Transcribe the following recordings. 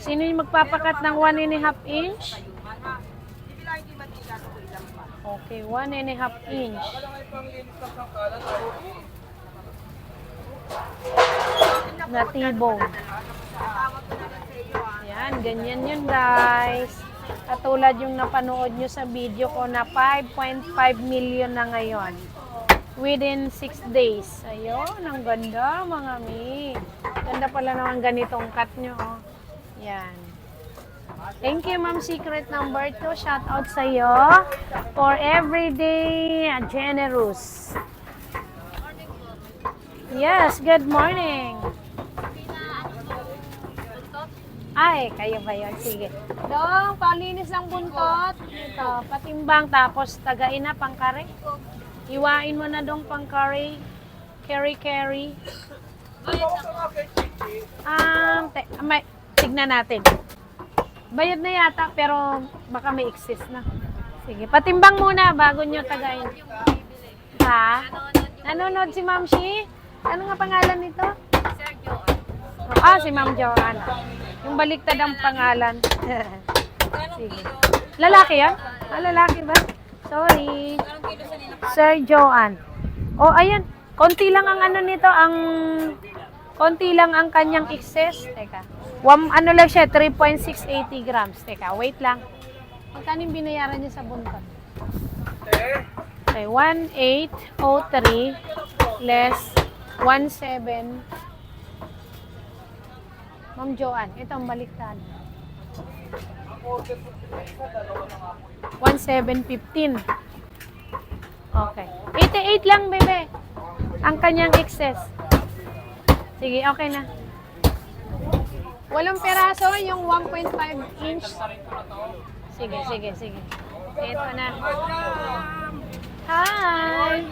Sino yung magpapakat ng 1 and a half inch? Okay, 1 and a half inch. Na T-bone. Yan, ganyan yun guys. Katulad yung napanood nyo sa video ko na 5.5 million na ngayon. Within 6 days. Ayun, ang ganda mga mi. Ganda pala naman ganitong cut nyo. Oh. Yan. Thank you, Ma'am Secret number 2. Shout out sa iyo for everyday generous. Yes, good morning. Ay, kayo ba yun? Sige. Dong, palinis ng buntot. Ito, patimbang tapos tagain na pangkare. Iwain mo na dong pangkare. Carry, carry. Um, te, may, tignan natin. Bayad na yata, pero baka may excess na. Sige, patimbang muna bago nyo tagain. Ha? Nanonood si Ma'am Shi? Ano nga pangalan nito? Ah, si Ma'am Joanna. Yung baliktad ang pangalan. Sige. Lalaki yan? Ah, lalaki ba? Sorry. Sir Joanne. Oh, ayan. Konti lang ang ano nito, ang konti lang ang kanyang excess. Teka. One, ano lang siya, 3.680 grams. Teka, wait lang. Magkano yung binayaran niya sa buntot? Okay, 1803 less 17 Ma'am Joanne, ito ang baliktad. 1715. Okay. 88 lang, bebe. Ang kanyang excess. Sige, okay na. Walang peraso yung 1.5 inch. Sige, sige, sige. Ito na. Hi!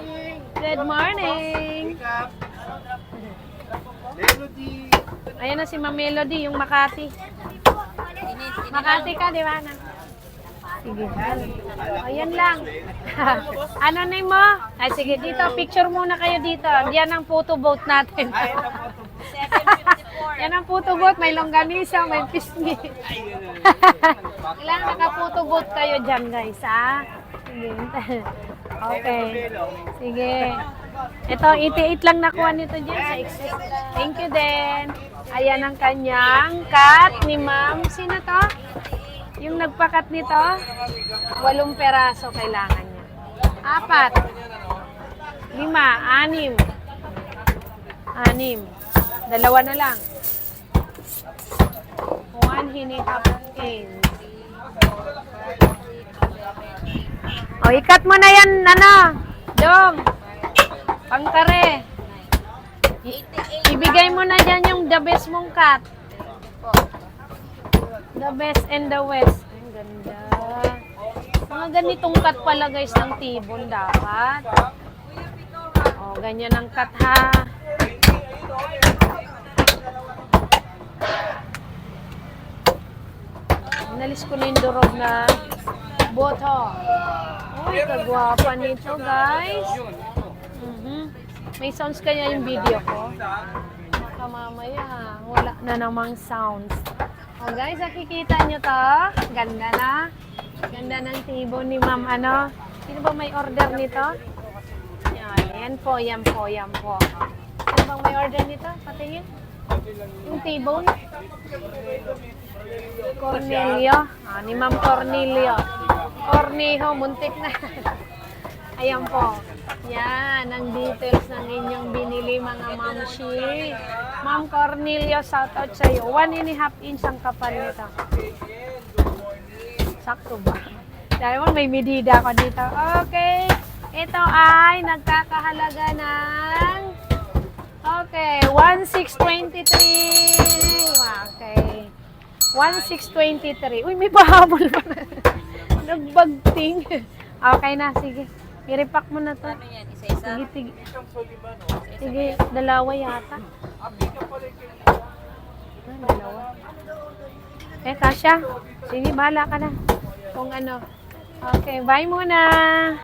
Good morning! Melody. Ayan na si Ma'am Melody, yung Makati. Makati ka, di ba? Sige. Ayan lang. ano name mo? Ay, sige, dito. Picture muna kayo dito. Yan ang photo boat natin. Yan ang boat. May longganisa, may pisngi. Kailangan naka-photo boat kayo dyan, guys, ha? Okay. Sige. Ito, 88 lang nakuha nito dyan sa excess. Thank you din. Ayan ang kanyang cut ni ma'am. Sino to? Yung nagpakat nito? Walong peraso kailangan niya. Apat. Lima. Anim. Anim. Dalawa na lang. One hinihap in. O, ikat mo na yan, ano? Dong. Pangkare. Ibigay mo na dyan yung the best mong cut. The best and the west. Ang ganda. Mga ganitong cut pala guys ng tibon dapat. O, ganyan ang cut ha. Nalis ko na yung durog na boto. Uy, kagwapa nito guys. Mhm. May sounds kaya yung video ko? Baka mamaya, wala na namang sounds. Oh guys, nakikita nyo to? Ganda na. Ganda ng tibo ni ma'am ano. Sino ba may order nito? Yan, yan po, yan po, yan po. Sino bang may order nito? Patingin. Yung T-bone. Cornelio. Ah, ni Ma'am Cornelio. Cornejo, muntik na. Ayan po. Yan, ang details ng inyong binili mga mamshi. Ma'am Cornelio, shout out sa iyo. One and a half inch ang kapal nito. Sakto ba? Dahil mo, may medida ako dito. Okay. Ito ay nagkakahalaga ng Okay, 1623. Okay. 1623. Uy, may pahabol pa na. Nagbagting. Okay na, sige. I-repack mo na to. Sige, sige. Sige, dalawa yata. Ah, dalawa. Eh, Kasha. Sige, bahala ka na. Kung ano. Okay, bye muna.